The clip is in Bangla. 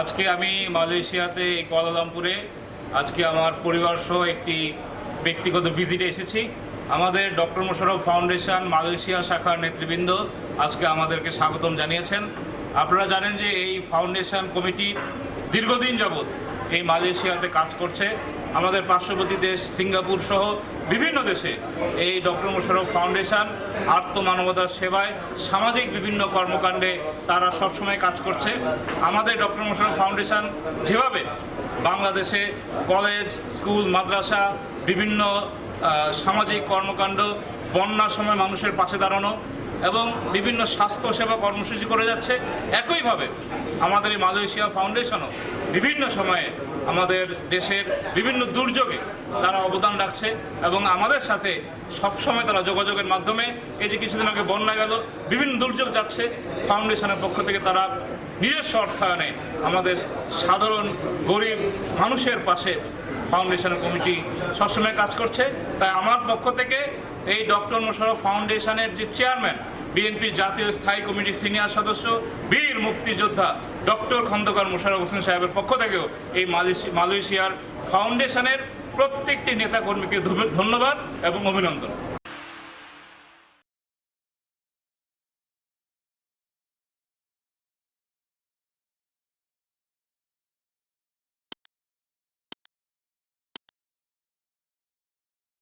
আজকে আমি মালয়েশিয়াতে এই কুয়ালালামপুরে আজকে আমার পরিবার সহ একটি ব্যক্তিগত ভিজিটে এসেছি। আমাদের ডক্টর মোশারফ ফাউন্ডেশন মালয়েশিয়া শাখার নেতৃবৃন্দ আজকে আমাদেরকে স্বাগতম জানিয়েছেন। আপনারা জানেন যে এই ফাউন্ডেশন কমিটি দীর্ঘদিন যাবৎ এই মালয়েশিয়াতে কাজ করছে। আমাদের পার্শ্ববর্তী দেশ সিঙ্গাপুর সহ বিভিন্ন দেশে। এই ডক্টর মোশারফ ফাউন্ডেশন আত্মমানবতার সেবায় সামাজিক বিভিন্ন কর্মকাণ্ডে তারা সবসময় কাজ করছে। আমাদের ডক্টর মোশারফ ফাউন্ডেশন যেভাবে বাংলাদেশে কলেজ, স্কুল, মাদ্রাসা, বিভিন্ন সামাজিক কর্মকাণ্ড, বন্যার সময় মানুষের পাশে দাঁড়ানো এবং বিভিন্ন স্বাস্থ্যসেবা কর্মসূচি করে যাচ্ছে। একইভাবে আমাদের এই মালয়েশিয়া ফাউন্ডেশনও বিভিন্ন সময়ে আমাদের দেশের বিভিন্ন দুর্যোগে তারা অবদান রাখছে এবং আমাদের সাথে সবসময় তারা যোগাযোগের মাধ্যমে এই যে কিছুদিন আগে বন্যা গেল, বিভিন্ন দুর্যোগ যাচ্ছে ফাউন্ডেশনের পক্ষ থেকে তারা নিজস্ব অর্থায়নে আমাদের সাধারণ গরিব মানুষের পাশে ফাউন্ডেশনের কমিটি সবসময় কাজ করছে। তাই আমার পক্ষ থেকে এই ডক্টর মোশারফ ফাউন্ডেশনের যে চেয়ারম্যান, বিএনপি জাতীয় স্থায়ী কমিটির সিনিয়র সদস্য, বীর মুক্তিযোদ্ধা ডক্টর খন্দকার মোশারফ হোসেন সাহেবের পক্ষ থেকেও এই মালয়েশিয়ার ফাউন্ডেশনের প্রত্যেকটি নেতাকর্মীকে ধন্যবাদ এবং অভিনন্দন।